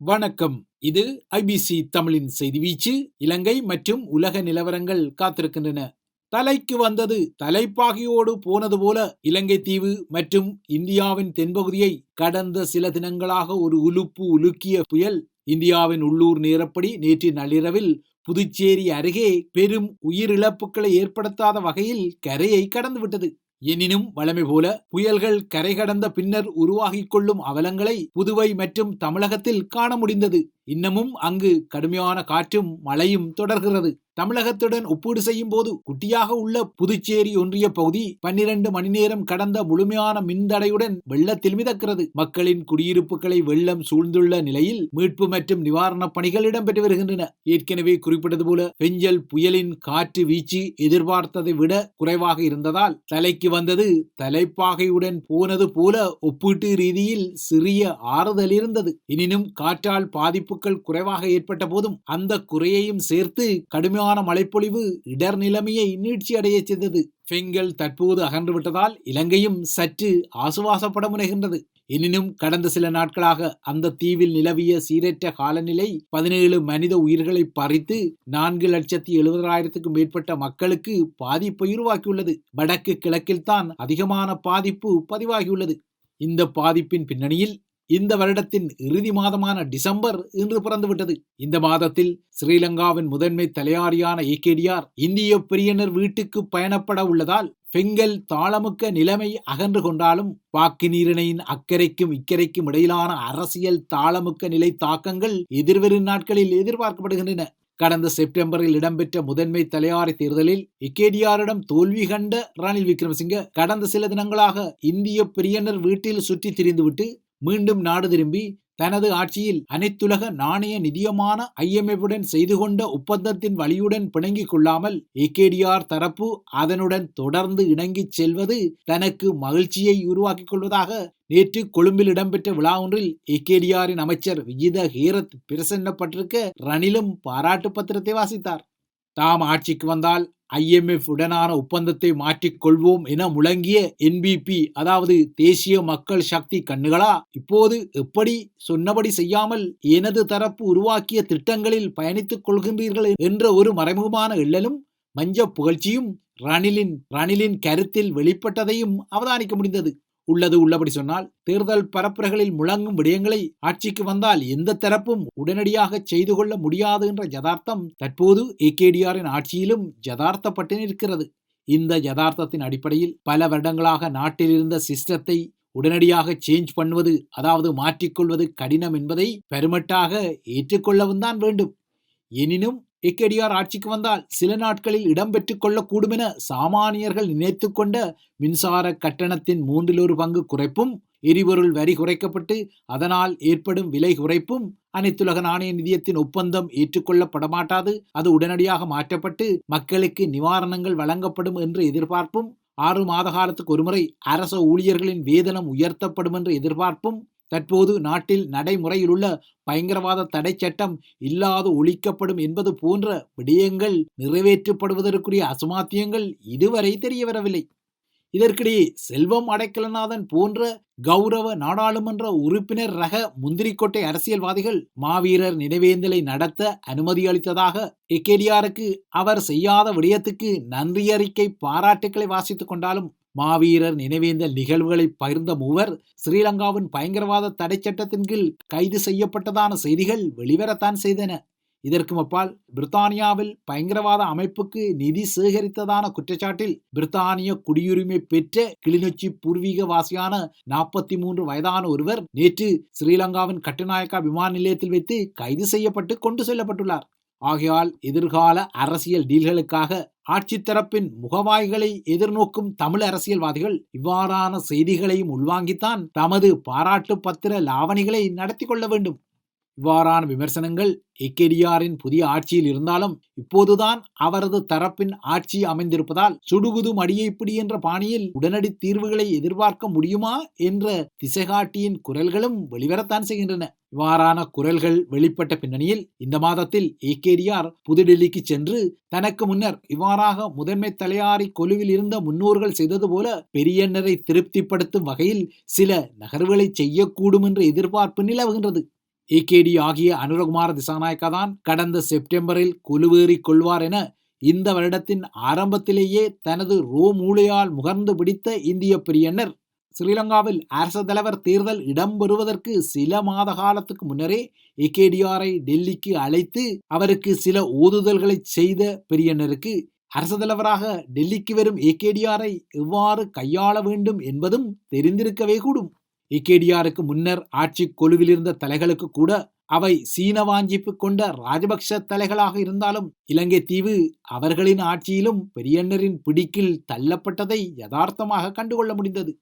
வணக்கம். இது ஐபிசி தமிழின் செய்தி வீச்சு. இலங்கை மற்றும் உலக நிலவரங்கள் காத்திருக்கின்றன. தலைக்கு வந்தது தலைப்பாகையோடு போனது போல இலங்கை தீவு மற்றும் இந்தியாவின் தென்பகுதியை கடந்த சில தினங்களாக ஒரு உலுப்பு உலுக்கிய புயல் இந்தியாவின் உள்ளூர் நேரப்படி நேற்று நள்ளிரவில் புதுச்சேரி அருகே பெரும் உயிரிழப்புகளை ஏற்படுத்தாத வகையில் கரையை கடந்துவிட்டது. எனினும் வழமை போல புயல்கள் கரை கடந்த பின்னர் உருவாகிக் கொள்ளும் அவலங்களை புதுவை மற்றும் தமிழகத்தில் காண முடிந்தது. இன்னமும் அங்கு கடுமையான காற்றும் மழையும் தொடர்கிறது. தமிழகத்துடன் ஒப்பீடு செய்யும் போது குட்டியாக உள்ள புதுச்சேரி ஒன்றிய பகுதி பன்னிரண்டு மணி நேரம் கடந்த முழுமையான மின்தடையுடன் வெள்ளத்தில் மிதக்கிறது. மக்களின் குடியிருப்புகளை வெள்ளம் சூழ்ந்துள்ள நிலையில் மீட்பு மற்றும் நிவாரணப் பணிகள் இடம்பெற்று வருகின்றன. ஏற்கனவே குறிப்பிட்டது போல பெஞ்சல் புயலின் காற்று வீச்சு எதிர்பார்த்ததை விட குறைவாக இருந்ததால் தலைக்கு வந்தது தலைப்பாகையுடன் போனது போல ஒப்பீட்டு ரீதியில் சிறிய ஆறுதல் இருந்தது. எனினும் காற்றால் பாதிப்பு பாதிப்புகள் குறைவாக ஏற்பட்ட போதும் அந்த குறையையும் சேர்த்து கடுமையான மழைப்பொழிவு இடர் நிலைமையை நீட்சியடைய செய்தது. பெங்கல் தற்போது அகன்று விட்டதால் இலங்கையும் சற்று ஆசுவாசப்பட முனைகின்றது. எனினும் கடந்த சில நாட்களாக அந்த தீவில் நிலவிய சீரற்ற காலநிலை பதினேழு மனித உயிர்களை பறித்து நான்கு லட்சத்தி எழுபதாயிரத்துக்கும் மேற்பட்ட மக்களுக்கு பாதிப்பை உருவாக்கியுள்ளது. வடக்கு கிழக்கில் தான் அதிகமான பாதிப்பு பதிவாகியுள்ளது. இந்த பாதிப்பின் பின்னணியில் இந்த வருடத்தின் இறுதி மாதமான டிசம்பர் இன்று பிறந்துவிட்டது. இந்த மாதத்தில் ஸ்ரீலங்காவின் முதன்மை தலையாரியான ஏகேடிஆர் இந்திய பிரியனர் வீட்டுக்கு பயணப்பட உள்ளதால் பெங்கல் தாளமுக்க நிலைமை அகன்று கொண்டாலும் பாக்கு நீரிணையின் அக்கறைக்கும் இக்கரைக்கும் இடையிலான அரசியல் தாளமுக்க நிலை தாக்கங்கள் எதிர்வரும் நாட்களில் எதிர்பார்க்கப்படுகின்றன. கடந்த செப்டம்பரில் இடம்பெற்ற முதன்மை தலையாரி தேர்தலில் இக்கேடியாரிடம் தோல்வி கண்ட ரணில் விக்ரமசிங்க கடந்த சில தினங்களாக இந்திய பிரியனர் வீட்டில் சுற்றி திரிந்துவிட்டு மீண்டும் நாடு திரும்பி தனது ஆட்சியில் அனைத்துலக நாணய நிதியமான ஐஎம்எஃப்புடன் செய்து கொண்ட ஒப்பந்தத்தின் வழியுடன் பிணங்கிக் கொள்ளாமல் ஏகேடிஆர் தரப்பு அதனுடன் தொடர்ந்து இணங்கிச் செல்வது தனக்கு மகிழ்ச்சியை உருவாக்கிக் கொள்வதாக நேற்று கொழும்பில் இடம்பெற்ற விழா ஒன்றில் ஏகேடிஆரின் அமைச்சர் விஜித ஹீரத் பிரசன்னப்பட்டிருக்க ரணிலும் பாராட்டு பத்திரத்தை வாசித்தார். தாம் ஆட்சிக்கு வந்தால் ஐஎம்எஃப் உடனான ஒப்பந்தத்தை மாற்றிக்கொள்வோம் என முழங்கிய என்பிபி அதாவது தேசிய மக்கள் சக்தி கண்ணுகளா? இப்போது எப்படி சொன்னபடி செய்யாமல் எனது தரப்பு உருவாக்கிய திட்டங்களில் பயணித்துக் கொள்கின்றீர்கள் என்ற ஒரு மறைமுகமான எள்ளலும் மஞ்ச புகழ்ச்சியும் ரணிலின் ரணிலின் கருத்தில் வெளிப்பட்டதையும் அவதானிக்க முடிந்தது. உள்ளது உள்ளபடி சொன்னால் தேர்தல் பரப்புரைகளில் முழங்கும் விடயங்களை ஆட்சிக்கு வந்தால் எந்த தரப்பும் உடனடியாக செய்து கொள்ள முடியாது என்ற யதார்த்தம் தற்போது ஏகேடிஆரின் ஆட்சியிலும் யதார்த்தப்பட்டு நிற்கிறது. இந்த யதார்த்தத்தின் அடிப்படையில் பல வருடங்களாக நாட்டில் இருந்த சிஸ்டத்தை உடனடியாக சேஞ்ச் பண்ணுவது அதாவது மாற்றிக்கொள்வது கடினம் என்பதை பெருமட்டாக ஏற்றுக்கொள்ளவும் தான் வேண்டும். எனினும் ஏகேடிஆர் ஆட்சிக்கு வந்தால் சில நாட்களில் இடம்பெற்றுக் கொள்ளக்கூடும் என சாமானியர்கள் நினைத்து கொண்ட மின்சார கட்டணத்தின் மூன்றில் ஒரு பங்கு குறைப்பும் எரிபொருள் வரி குறைக்கப்பட்டு அதனால் ஏற்படும் விலை குறைப்பும் அனைத்துலக நாணய நிதியத்தின் ஒப்பந்தம் ஏற்றுக்கொள்ளப்படமாட்டாது. அது உடனடியாக மாற்றப்பட்டு மக்களுக்கு நிவாரணங்கள் வழங்கப்படும் என்று எதிர்பார்ப்பும் ஆறு மாத காலத்துக்கு ஒருமுறை அரச ஊழியர்களின் வேதனம் உயர்த்தப்படும் என்ற எதிர்பார்ப்பும் தற்போது நாட்டில் நடைமுறையில் உள்ள பயங்கரவாத தடை சட்டம் இல்லாது ஒழிக்கப்படும் என்பது போன்ற விடயங்கள் நிறைவேற்றப்படுவதற்குரிய அசமாத்தியங்கள் இதுவரை தெரியவரவில்லை. இதற்கிடையே செல்வம் அடைக்கலநாதன் போன்ற கௌரவ நாடாளுமன்ற உறுப்பினர் ரக முந்திரிக்கோட்டை அரசியல்வாதிகள் மாவீரர் நினைவேந்தலை நடத்த அனுமதி அளித்ததாக எக்கேடியாருக்கு அவர் செய்யாத விடயத்துக்கு நன்றியறிக்கை பாராட்டுக்களை வாசித்துக் கொண்டாலும் மாவீரர் நினைவேந்தல் நிகழ்வுகளை பகிர்ந்த மூவர் ஸ்ரீலங்காவின் பயங்கரவாத தடை சட்டத்தின் கீழ் கைது செய்யப்பட்டதான செய்திகள் வெளிவரத்தான் செய்தன. இதற்கு அப்பால் பிரித்தானியாவில் பயங்கரவாத அமைப்புக்கு நிதி சேகரித்ததான குற்றச்சாட்டில் பிரித்தானிய குடியுரிமை பெற்ற கிளிநொச்சி பூர்வீகவாசியான நாற்பத்தி மூன்று வயதான ஒருவர் நேற்று ஸ்ரீலங்காவின் கட்டுநாயக்கா விமான நிலையத்தில் வைத்து கைது செய்யப்பட்டு கொண்டு செல்லப்பட்டுள்ளார். ஆகையால் எதிர்கால அரசியல் டீல்களுக்காக ஆட்சி தரப்பின் முகவாய்களை எதிர்நோக்கும் தமிழ் அரசியல்வாதிகள் இவ்வாறான செய்திகளையும் உள்வாங்கித்தான் தமது பாராட்டு பத்திர லாவணிகளை நடத்தி கொள்ள வேண்டும். இவ்வாறான விமர்சனங்கள் எக்கெடியாரின் புதிய ஆட்சியில் இருந்தாலும் இப்போதுதான் அவரது தரப்பின் ஆட்சி அமைந்திருப்பதால் சுடுகுது மடியைப்பிடி என்ற பாணியில் உடனடி தீர்வுகளை எதிர்பார்க்க முடியுமா என்ற திசைகாட்டியின் குரல்களும் வெளிவரத்தான் செய்கின்றன. இவ்வாறான குரல்கள் வெளிப்பட்ட பின்னணியில் இந்த மாதத்தில் ஏகேடிஆர் புதுடெல்லிக்கு சென்று தனக்கு முன்னர் இவ்வாறாக முதன்மை தலையாரி கொலுவில் இருந்த முன்னோர்கள் செய்தது போல பெரியண்ணரை திருப்திப்படுத்தும் வகையில் சில நகர்வுகளை செய்யக்கூடும் என்ற எதிர்பார்ப்பு நிலவுகின்றது. ஏகேடி ஆகிய அனுரகுமார திசாநாயக்கா தான் கடந்த செப்டம்பரில் கொலுவேறி கொள்வார் என இந்த வருடத்தின் ஆரம்பத்திலேயே தனது ரோ மூளையால் முகர்ந்து பிடித்த இந்திய பெரியண்ணர் ஸ்ரீலங்காவில் அரசு தலைவர் தேர்தல் இடம்பெறுவதற்கு சில மாத காலத்துக்கு முன்னரே ஏகேடிஆரை டெல்லிக்கு அழைத்து அவருக்கு சில ஊதுதல்களை செய்த பெரியண்ணருக்கு அரசு தலைவராக டெல்லிக்கு வரும் ஏகேடிஆரை எவ்வாறு கையாள வேண்டும் என்பதும் தெரிந்திருக்கவே கூடும். இகேடியாருக்கு முன்னர் ஆட்சி கொலுவில் இருந்த தலைகளுக்கு கூட அவை சீன வாஞ்சிப்பு கொண்ட ராஜபக்ஷ தலைகளாக இருந்தாலும் இலங்கை தீவு அவர்களின் ஆட்சியிலும் பெரியண்ணரின் பிடிக்கில் தள்ளப்பட்டதை யதார்த்தமாக கண்டுகொள்ள முடிந்தது.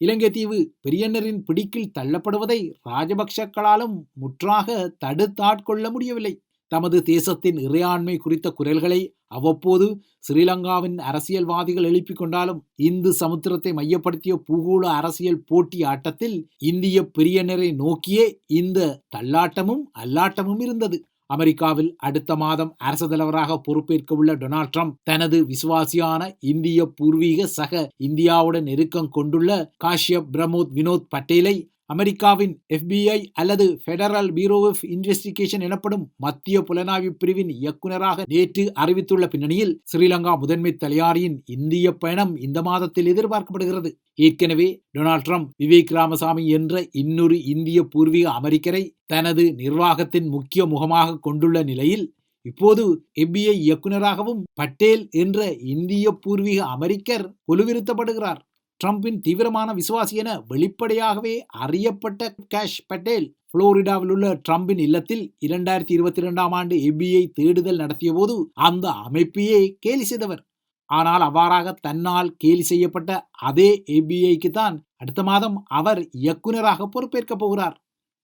இலங்கை தீவு பெரியண்ணரின் பிடிக்கில் தள்ளப்படுவதை ராஜபக்ஷக்களாலும் முற்றாக தடுத்தாட்கொள்ள முடியவில்லை. தமது தேசத்தின் இறையாண்மை குறித்த குரல்களை அவ்வப்போது ஸ்ரீலங்காவின் அரசியல்வாதிகள் எழுப்பிக் கொண்டாலும் இந்து சமுத்திரத்தை மையப்படுத்திய பூகோள அரசியல் போட்டி ஆட்டத்தில் இந்திய பிரியனரை நோக்கியே இந்த தள்ளாட்டமும் அல்லாட்டமும் இருந்தது. அமெரிக்காவில் அடுத்த மாதம் அரசு தலைவராக பொறுப்பேற்க உள்ள டொனால்ட் ட்ரம்ப் தனது விசுவாசியான இந்திய பூர்வீக சக இந்தியாவுடன் நெருக்கம் கொண்டுள்ள காஷ்யப் பிரமோத் வினோத் பட்டேலை அமெரிக்காவின் எஃபிஐ அல்லது பெடரல் பியூரோ ஆஃப் இன்வெஸ்டிகேஷன் எனப்படும் மத்திய புலனாய்வு பிரிவின் இயக்குநராக நேற்று அறிவித்துள்ள பின்னணியில் ஸ்ரீலங்கா முதன்மை தலையாரியின் இந்திய பயணம் இந்த மாதத்தில் எதிர்பார்க்கப்படுகிறது. ஏற்கனவே டொனால்ட் ட்ரம்ப் விவேக் ராமசாமி என்ற இன்னொரு இந்திய பூர்வீக அமெரிக்கரை தனது நிர்வாகத்தின் முக்கிய முகமாக கொண்டுள்ள நிலையில் இப்போது எஃபிஐ இயக்குநராகவும் பட்டேல் என்ற இந்திய பூர்வீக அமெரிக்கர் கொலுவிருத்தப்படுகிறார். ட்ரம்பின் தீவிரமான விசுவாசி என வெளிப்படையாகவே அறியப்பட்ட கேஷ் பட்டேல் புளோரிடாவில் உள்ள ட்ரம்பின் இல்லத்தில் இரண்டாயிரத்தி இருபத்தி இரண்டாம் ஆண்டு எபிஐ தேடுதல் நடத்திய போது அந்த அமைப்பையே கேலி செய்தவர். ஆனால் அவ்வாறாக தன்னால் கேலி செய்யப்பட்ட அதே எபிஐக்கு தான் அடுத்த மாதம் அவர் இயக்குநராக பொறுப்பேற்கப் போகிறார்.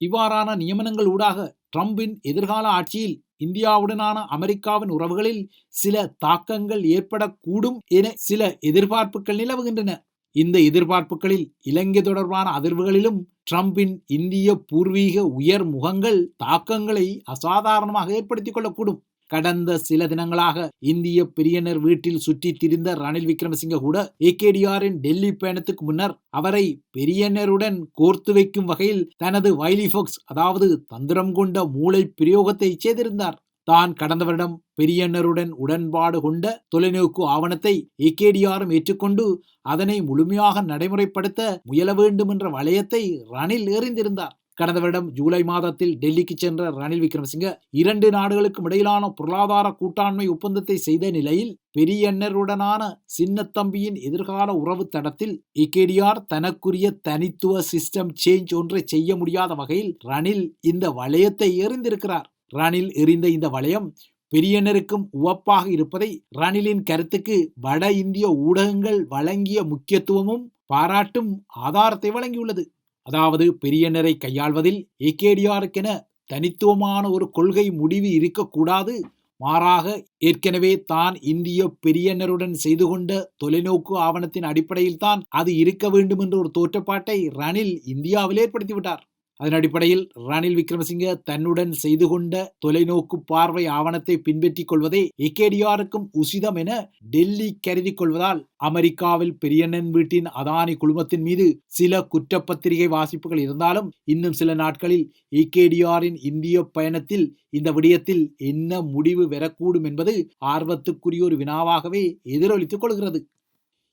இவ்வாறான நியமனங்கள் ஊடாக ட்ரம்பின் எதிர்கால ஆட்சியில் இந்தியாவுடனான அமெரிக்காவின் உறவுகளில் சில தாக்கங்கள் ஏற்படக்கூடும் என சில எதிர்பார்ப்புகள் நிலவுகின்றன. இந்த எதிர்பார்ப்புகளில் இலங்கை தொடர்பான அதிர்வுகளிலும் ட்ரம்பின் இந்திய பூர்வீக உயர் முகங்கள் தாக்கங்களை அசாதாரணமாக ஏற்படுத்திக் கொள்ளக்கூடும். கடந்த சில தினங்களாக இந்திய பிரியனர் வீட்டில் சுற்றி திரிந்த ரணில் விக்ரமசிங்க கூட ஏகேடிஆரின் டெல்லி பயணத்துக்கு முன்னர் அவரை பெரியனருடன் கோர்த்து வைக்கும் வகையில் தனது வைலிஃபோக்ஸ் அதாவது தந்திரம் கொண்ட மூளை பிரயோகத்தை செய்திருந்தார். தான் கடந்த வருடம் பெரியண்ணருடன் உடன்பாடு கொண்ட தொலைநோக்கு ஆவணத்தை ஏகேடிஆரும் ஏற்றுக்கொண்டு அதனை முழுமையாக நடைமுறைப்படுத்த முயல வேண்டும் என்ற வளையத்தை ரணில் எறிந்திருந்தார். கடந்த வருடம் ஜூலை மாதத்தில் டெல்லிக்கு சென்ற ரணில் விக்ரமசிங்க இரண்டு நாடுகளுக்கும் இடையிலான பொருளாதார கூட்டாண்மை ஒப்பந்தத்தை செய்த நிலையில் பெரியண்ணருடனான சின்னத்தம்பியின் எதிர்கால உறவு தடத்தில் இகேடிஆர் தனக்குரிய தனித்துவ சிஸ்டம் சேஞ்ச் ஒன்றை செய்ய முடியாத வகையில் ரணில் இந்த வளையத்தை எறிந்திருக்கிறார். ரணில் எறிந்த இந்த வளையம் பெரியனருக்கும் உவப்பாக இருப்பதை ரணிலின் கருத்துக்கு வட இந்திய ஊடகங்கள் வழங்கிய முக்கியத்துவமும் பாராட்டும் ஆதாரத்தை வழங்கியுள்ளது. அதாவது பெரியனரை கையாள்வதில் ஏகேடிஆருக்கென தனித்துவமான ஒரு கொள்கை முடிவு இருக்கக்கூடாது. மாறாக ஏற்கனவே தான் இந்திய பெரியனருடன் செய்து கொண்ட தொலைநோக்கு ஆவணத்தின் அடிப்படையில் தான் அது இருக்க வேண்டும் என்ற ஒரு தோற்றப்பாட்டை ரணில் இந்தியாவில் ஏற்படுத்திவிட்டார். அதன் அடிப்படையில் ரணில் விக்ரமசிங்க தன்னுடன் செய்து கொண்ட தொலைநோக்கு பார்வை ஆவணத்தை பின்பற்றிக் கொள்வதே எக்கேடிஆருக்கும் உசிதம் என டெல்லி கருதி கொள்வதால் அமெரிக்காவில் பெரியண்ணன் வீட்டின் அதானி குழுமத்தின் மீது சில குற்றப்பத்திரிகை வாசிப்புகள் இருந்தாலும் இன்னும் சில நாட்களில் ஏகேடிஆரின் இந்திய பயணத்தில் இந்த விடயத்தில் என்ன முடிவு பெறக்கூடும் என்பது ஆர்வத்துக்குரிய ஒரு வினாவாகவே எதிரொலித்துக் கொள்கிறது.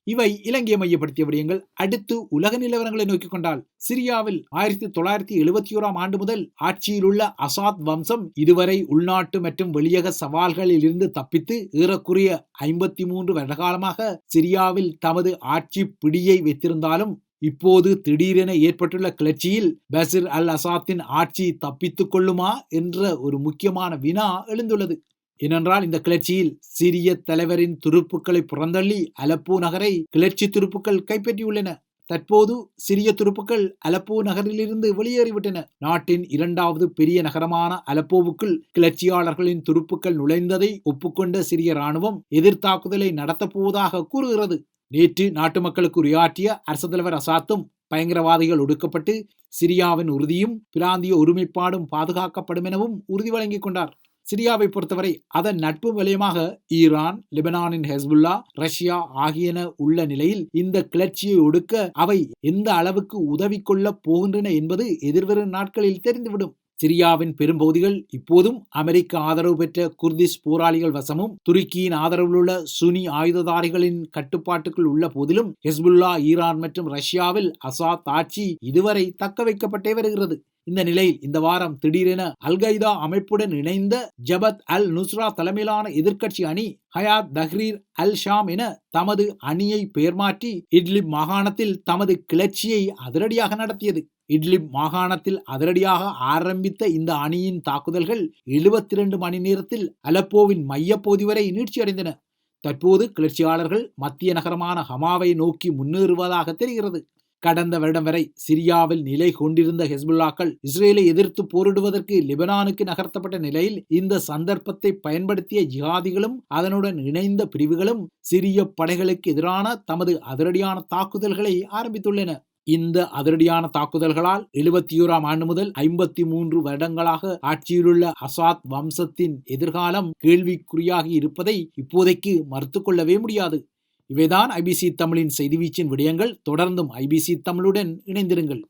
இவை இலங்கையை மையப்படுத்திய விடயங்கள் அடுத்து உலக நிலவரங்களை நோக்கிக் கொண்டால் சிரியாவில் ஆயிரத்தி தொள்ளாயிரத்தி எழுபத்தி ஓராம் ஆண்டு முதல் ஆட்சியில் உள்ள அசாத் வம்சம் இதுவரை உள்நாட்டு மற்றும் வெளியக சவால்களில் இருந்து தப்பித்து ஏறக்குறைய ஐம்பத்தி மூன்று வருடகாலமாக சிரியாவில் தமது ஆட்சி பிடியை வைத்திருந்தாலும் இப்போது திடீரென ஏற்பட்டுள்ள கிளர்ச்சியில் பசிர் அல் அசாத்தின் ஆட்சி தப்பித்துக் கொள்ளுமா என்ற ஒரு முக்கியமான வினா எழுந்துள்ளது. ஏனென்றால் இந்த கிளர்ச்சியில் சிரிய தலைவரின் துருப்புக்களை புறந்தள்ளி அலப்போ நகரை கிளர்ச்சி துருப்புக்கள் கைப்பற்றியுள்ளன. தற்போது சிரிய துருப்புக்கள் அலப்போ நகரிலிருந்து வெளியேறிவிட்டன. நாட்டின் இரண்டாவது பெரிய நகரமான அலப்போவுக்குள் கிளர்ச்சியாளர்களின் துருப்புக்கள் நுழைந்ததை ஒப்புக்கொண்ட சிறிய ராணுவம் எதிர்த்தாக்குதலை நடத்தப்போவதாக கூறுகிறது. நேற்று நாட்டு மக்களுக்கு உரையாற்றிய அரசு தலைவர் அசாத்தும் பயங்கரவாதிகள் ஒடுக்கப்பட்டு சிரியாவின் உறுதியும் பிராந்திய ஒருமைப்பாடும் பாதுகாக்கப்படும் எனவும் உறுதி வழங்கிக் கொண்டார். சிரியாவை பொறுத்தவரை அதன் நட்பு வலயமாக ஈரான் லெபனானின் ஹெஸ்புல்லா ரஷ்யா ஆகியன உள்ள நிலையில் இந்த கிளர்ச்சியை ஒடுக்க அவை எந்த அளவுக்கு உதவி கொள்ளப் போகின்றன என்பது எதிர்வரும் நாட்களில் தெரிந்துவிடும். சிரியாவின் பெரும்பகுதிகள் இப்போதும் அமெரிக்க ஆதரவு பெற்ற குர்திஷ் போராளிகள் வசமும் துருக்கியின் ஆதரவிலுள்ள சுனி ஆயுததாரிகளின் கட்டுப்பாட்டுக்குள் உள்ள போதிலும் ஹெஸ்புல்லா ஈரான் மற்றும் ரஷ்யாவில் அசாத் ஆட்சி இதுவரை தக்க வைக்கப்பட்டே வருகிறது. இந்த நிலையில் இந்த வாரம் திடீரென அல்கைதா அமைப்புடன் இணைந்த ஜபத் அல் நுஸ்ரா தலைமையிலான எதிர்க்கட்சி அணி ஹயாத் தஹ்ரீர் அல் ஷாம் என தமது அணியை பெயர் மாற்றி இட்லிப் மாகாணத்தில் தமது கிளர்ச்சியை அதிரடியாக நடத்தியது. இட்லிப் மாகாணத்தில் அதிரடியாக ஆரம்பித்த இந்த அணியின் தாக்குதல்கள் எழுபத்தி இரண்டு மணி நேரத்தில் அலப்போவின் மையப்பகுதி வரை நீட்சியடைந்தன தற்போது கிளர்ச்சியாளர்கள் மத்திய நகரமான ஹமாவை நோக்கி முன்னேறுவதாக தெரிகிறது. கடந்த வருடம் வரை சிரியாவில் நிலை கொண்டிருந்த ஹெஸ்புல்லாக்கள் இஸ்ரேலை எதிர்த்து போரிடுவதற்கு லெபனானுக்கு நகர்த்தப்பட்ட நிலையில் இந்த சந்தர்ப்பத்தை பயன்படுத்திய ஜிஹாதிகளும் அதனுடன் இணைந்த பிரிவுகளும் சிரிய படைகளுக்கு எதிரான தமது அதிரடியான தாக்குதல்களை ஆரம்பித்துள்ளன. இந்த அதிரடியான தாக்குதல்களால் எழுபத்தி ஓராம் ஆண்டு முதல் ஐம்பத்தி மூன்று வருடங்களாக ஆட்சியிலுள்ள அசாத் வம்சத்தின் எதிர்காலம் கேள்விக்குறியாகி இருப்பதை இப்போதைக்கு மறுத்து கொள்ளவே முடியாது. இவைதான் ஐபிசி தமிழின் செய்தி வீச்சின் விடயங்கள். தொடர்ந்தும் ஐபிசி தமிழுடன் இணைந்திருங்கள்.